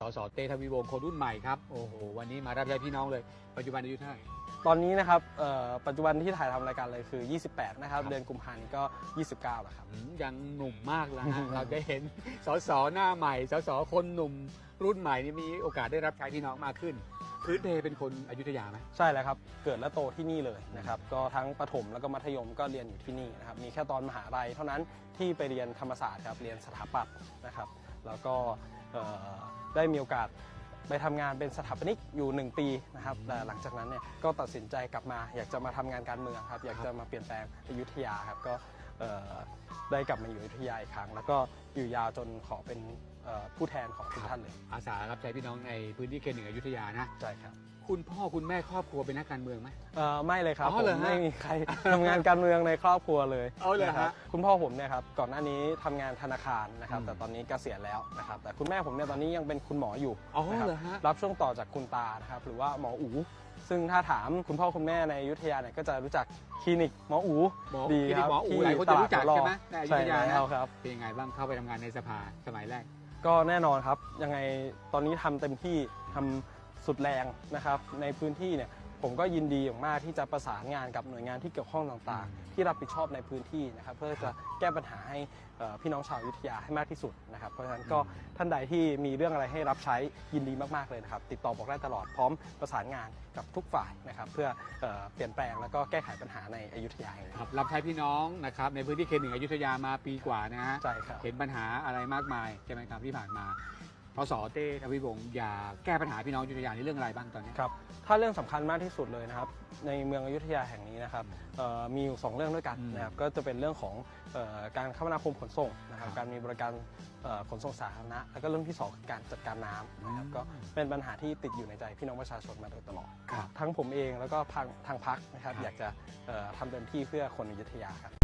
สสเตทวีวงศ์คนรุ่นใหม่ครับ โอ้โห วันนี้มารับใช้พี่น้องเลย ปัจจุบันอายุเท่าไหร่ ตอนนี้นะครับเอ่อปัจจุบันที่ถ่ายทำรายการเลยคือ 28 นะครับครับเดือนกุมภาพันธ์นี้ก็ 29แล้วครับ อืมยังหนุ่มมากแล้วฮะ เราได้เห็นสสหน้าใหม่ สสคนหนุ่มรุ่นใหม่นี่มีโอกาสได้รับใช้พี่น้องมากขึ้น พื้นเพเป็นคนอยุธยาไหมใช่แล้วครับ เกิดและโตที่นี่เลยนะครับ ก็ทั้งประถมแล้วก็มัธยมก็เรียนอยู่ที่นี่นะครับ มีแค่ตอนมหาลัยเท่านั้นที่ไปเรียนธรรมศาสตร์ครับ เรียนสถาปัตย์นะครับ แล้วก็เอ่อได้มีโอกาสไปทำงานเป็นสถาปนิกอยู่ 1 ปีนะครับแต่หลังจากนั้นเนี่ยก็ตัดสินใจกลับมาอยากจะมาทำงานการเมืองครับ อยากจะมาเปลี่ยนแปลงอยุธยาครับก็เอ่อได้กลับมาอยู่อยุธยาอีกครั้ง แล้วก็อยู่ยาวจนขอเป็น เอ่อผู้แทนของทุกท่านเลยอาสารับใช้พี่น้องในพื้นที่เขตหนึ่งอยุธยานะ ใช่ครับคุณพ่อคุณแม่ครอบครัวเป็นนักการเมืองไหม เอ่อไม่เลยครับอ๋อผมเหรอฮะไม่มีใคร ทำงานการเมืองในครอบครัวเลยเอาเหรอฮะนะครับคุณพ่อผมเนี่ยครับก่อนหน้านี้ทำงานธนาคารนะครับอืม แต่ตอนนี้เกษียณแล้วนะครับแต่คุณแม่ผมเนี่ยตอนนี้ยังเป็นคุณหมออยู่อ๋อนะครับเหรอฮะ รับช่วงต่อจากคุณตานะครับหรือว่าหมออู ซึ่งถ้าถามคุณพ่อคุณแม่ในอยุธยาเนี่ยก็จะรู้จักคลินิกหมออูหมอดีที่ครับหมออูที่หลายคนจะรู้จักตลาดใช่ไหมในอยุใช่ธยานะแล้วครับเป็นยังไงบ้างเข้าไปทำงานในสภาสมัยแรก ก็แน่นอนครับยังไงตอนนี้ทำเต็มที่ทำสุดแรงนะครับในพื้นที่เนี่ย ผมก็ยินดีอย่างมากที่จะประสานงานกับหน่วยงานที่เกี่ยวข้องต่างๆ ที่รับผิดชอบในพื้นที่นะครับเพื่อจะแก้ปัญหาให้เอ่อพี่น้องชาวอยุธยาให้มากที่สุดนะครับเพราะฉะนั้นก็อืมท่านใดที่มีเรื่องอะไรให้รับใช้ยินดีมากๆเลยนะครับติดต่อบอกได้ตลอดพร้อมประสานงานกับทุกฝ่ายนะครับเพื่อเอ่อเปลี่ยนแปลงแล้วก็แก้ไขปัญหาในอยุธยาแห่งนี้ครับรับใช้พี่น้องนะครับในพื้นที่เขตหนึ่งอยุธยามาปีกว่านะฮะใช่ครับเห็นปัญหาอะไรมากมายใช่ไหมครับที่ผ่านมาพ สเต้ทวีวงศ์อยากแก้ปัญหาพี่น้องอยุธยาในเรื่องอะไรบ้างตอนนี้ ครับ ถ้าเรื่องสำคัญมากที่สุดเลยนะครับ ในเมืองอยุธยาแห่งนี้นะครับเอ่อมีอยู่สองเรื่องด้วยกันอืมนะครับ ก็จะเป็นเรื่องของเอ่อการคมนาคมขนส่งนะครับ ครับ การมีบริการเอ่อขนส่งสาธารณะ แล้วก็เรื่องที่สองคือการจัดการน้ำนะครับอืมก็เป็นปัญหาที่ติดอยู่ในใจพี่น้องประชาชนมาโดยตลอด ครับ ทั้งผมเองแล้วก็ทางทางพักนะครับครับอยากจะเอ่อทำเต็มที่เพื่อคนอยุธยาครับ